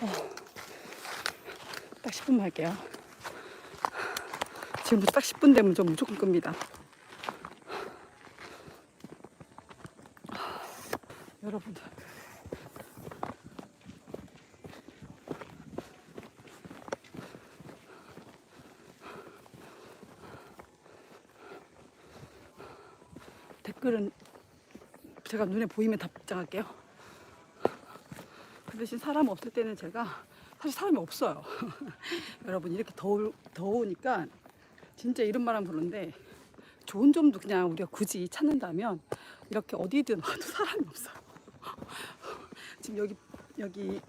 어, 딱 10분만 할게요. 지금부터 딱 10분 되면 좀 무조건 끕니다. 여러분들. 댓글은 제가 눈에 보이면 답장할게요. 그 대신 사람 없을 때는 제가 사실 사람이 없어요. 여러분 이렇게 더울, 더우니까 진짜 이런 말하면 그런데 좋은 점도 그냥 우리가 굳이 찾는다면 이렇게 어디든 와도 사람이 없어요. 지금 여기 여기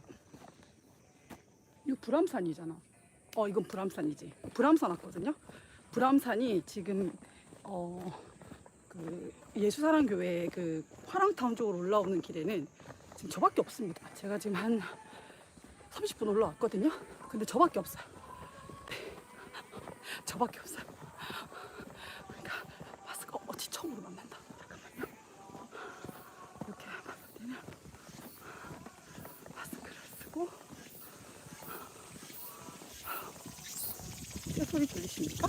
이거 불암산이잖아. 어 이건 불암산이지. 불암산 왔거든요. 불암산이 지금 어 그 예수사랑교회 그 화랑타운 쪽으로 올라오는 길에는 지금 저밖에 없습니다. 제가 지금 한 30분 올라왔거든요. 근데 저밖에 없어요. 네. 저밖에 없어요. 그러니까 마스크 어찌 처음으로 만난다. 잠깐만요. 이렇게 때는 마스크를 쓰고 새 소리 들리십니까?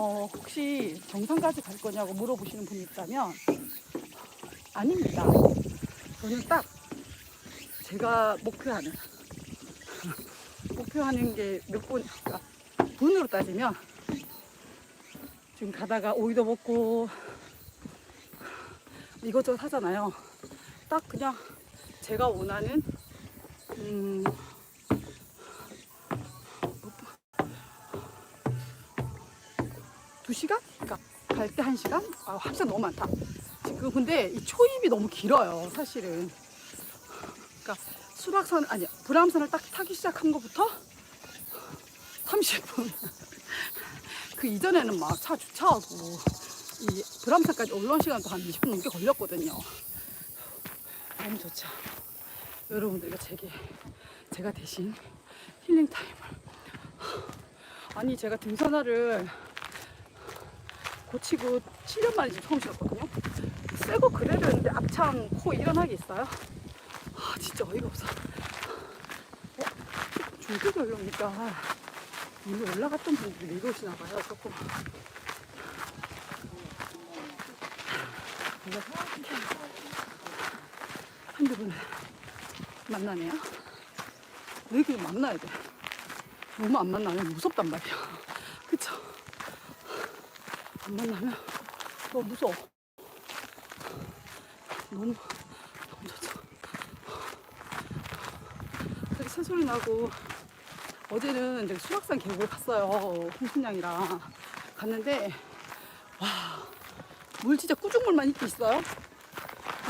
어, 혹시 정상까지 갈 거냐고 물어보시는 분이 있다면 아닙니다. 저는 딱 제가 목표하는 목표하는 게몇 분, 그러니까 분으로 따지면 지금 가다가 오이도 먹고 이것저것 하잖아요. 딱 그냥 제가 원하는 음, 두 시간? 그러니까 갈때한 시간? 아, 한 시간 너무 많다. 지금 근데 이 초입이 너무 길어요, 사실은. 그러니까 수락산 아니 불암산을 딱 타기 시작한 것부터 30분. 그 이전에는 막 차 주차하고 이 불암산까지 올라온 시간도 한 20분 넘게 걸렸거든요. 너무 좋죠. 여러분들과 제게 제가 대신 힐링 타임을 아니 제가 등산화를 고치고 7년 만에 지금 처음 신었거든요. 새거 그래도 했는데 앞창 코 일어나게 있어요. 아 진짜 어이가 없어. 어? 중국에 올라오니까 이미 올라갔던 분들이 내려오시나 봐요. 조금. 한두 분 만나네요. 왜 이렇게 만나야 돼? 너무 안 만나면 무섭단 말이야. 안 만나면 너무 무서워. 너무, 좋죠. 되게 새소리 나고, 어제는 이제 수락산 계곡을 갔어요. 홍순양이랑. 갔는데, 와, 물 진짜 꾸중물만 있게 있어요.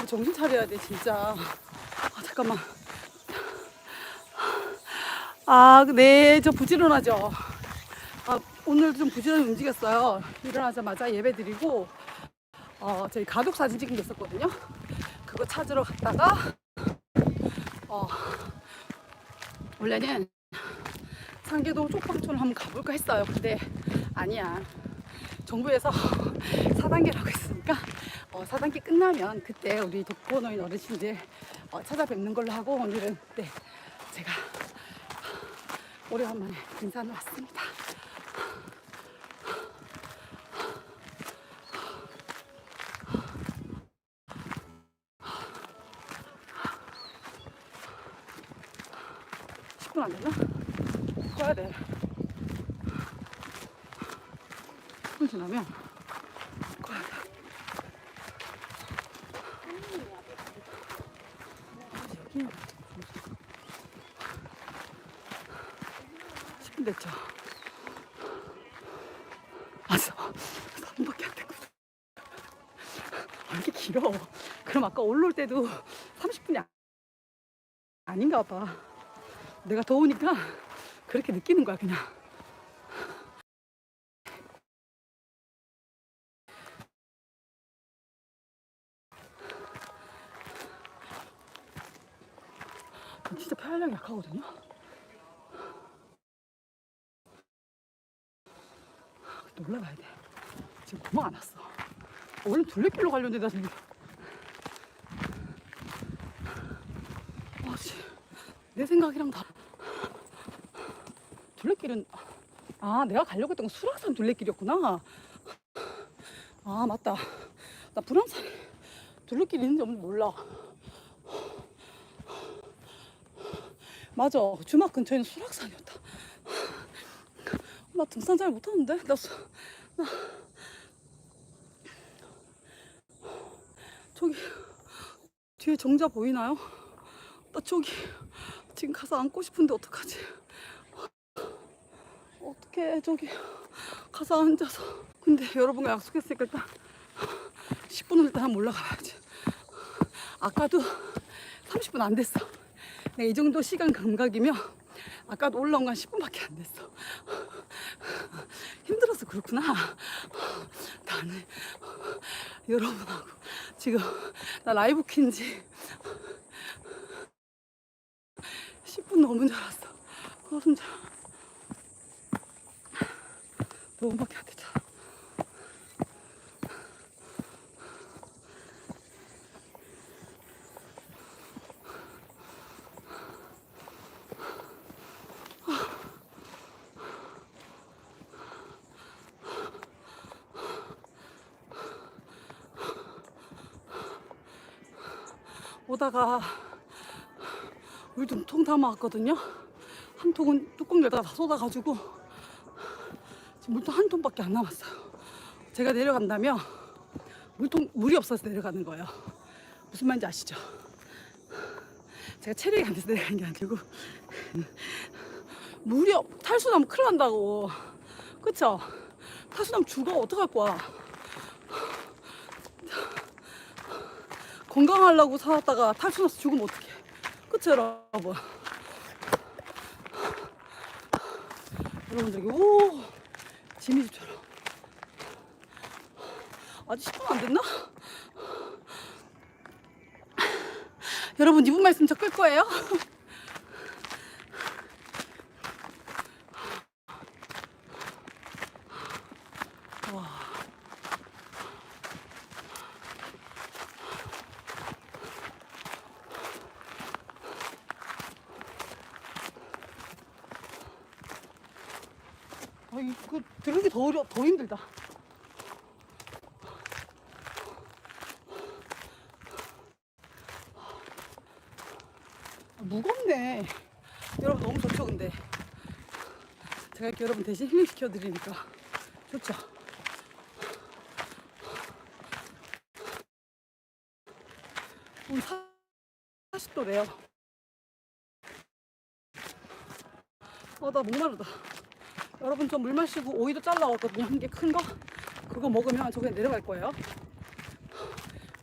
정신 차려야 돼, 진짜. 아, 잠깐만. 아, 네, 저 부지런하죠. 아, 오늘 좀 부지런히 움직였어요. 일어나자마자 예배 드리고, 어, 저희 가족 사진 찍은 게 있었거든요. 그거 찾으러 갔다가, 어, 원래는 상계동 쪽방촌을 한번 가볼까 했어요. 근데 아니야. 정부에서 4단계라고 했으니까 어, 4단계 끝나면 그때 우리 독거노인 어르신들 어, 찾아뵙는 걸로 하고 오늘은 네, 제가 오래간만에 등산을 왔습니다. 십분안 되나? 꺼야 돼. 10분 지나면 꺼야 돼. 여기 10분 됐죠? 맞아. 3분밖에 안 됐거든. 왜 이렇게 길어? 그럼 아까 올라올 때도 30분이 아닌가 봐. 내가 더우니까 그렇게 느끼는 거야, 그냥. 진짜 폐활량이 약하거든요. 또 올라가야 돼. 지금 구멍 안 왔어. 원래 둘레길로 가려는데 나 지금. 와, 씨. 내 생각이랑 다르. 둘레길은 아 내가 가려고 했던 건 수락산 둘레길이었구나. 아 맞다. 나 불암산에 둘레길 있는지 없는지 몰라. 맞아. 주막 근처에는 수락산이었다. 나 등산 잘 못하는데? 나, 수- 나 저기 뒤에 정자 보이나요? 나 저기 지금 가서 앉고 싶은데 어떡하지? 어떻게 저기. 가서 앉아서. 근데 여러분과 약속했으니까 일단 10분을 일단 한번 올라가 봐야지. 아까도 30분 안 됐어. 내가 이 정도 시간 감각이면 아까도 올라온 건 10분밖에 안 됐어. 힘들어서 그렇구나. 나는 여러분하고 지금 나 라이브 킨지 10분 넘은 줄 알았어 걸음 잘 너무밖에 안 됐잖아. 오다가 물 좀 통 담아왔거든요. 한 통은 뚜껑 열다가 다 쏟아가지고 지금 물통 한 통밖에 안 남았어요. 제가 내려간다면 물통 물이 없어서 내려가는 거예요. 무슨 말인지 아시죠? 제가 체력이 안 돼서 내려가는 게 아니고 물이 없, 탈수나면 큰일 난다고. 그쵸? 탈수나면 죽어 어떡할 거야? 건강하려고 살았다가 탈수나서 죽으면 어떡해? 그쵸 여러분? 여러분들 오 지미집처럼 아직 10분 안 됐나? 여러분 이분 말씀 저 끌 거예요? 아, 이거 들기 더 어려, 더 힘들다. 아, 무겁네. 여러분 너무 좋죠, 근데. 제가 이렇게 여러분 대신 힐링 시켜 드리니까 좋죠. 오늘 40도래요. 어, 나 목마르다. 여러분 저 물 마시고 오이도 잘라왔거든요. 한 개 큰 거. 그거 먹으면 저 그냥 내려갈 거예요.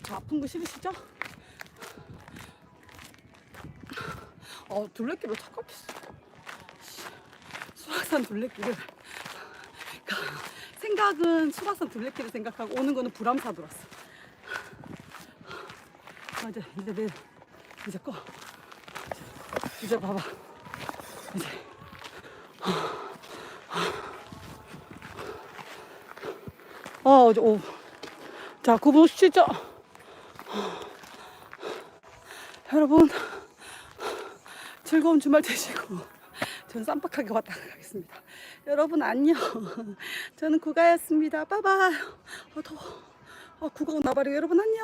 저 아픈 거 싫으시죠? 어, 둘레길로 착각했어. 수락산 둘레길을. 그러니까 생각은 수락산 둘레길을 생각하고 오는 거는 불암사도 왔어. 아, 이제, 이제 내, 이제 꺼. 이제 봐봐. 이제. 아, 이제, 오. 자, 9분 17초. 여러분, 즐거운 주말 되시고, 저는 쌈박하게 왔다 가겠습니다. 여러분, 안녕. 저는 구가였습니다. 빠바이. 어, 더워. 아, 구가 온 나발이 여러분, 안녕.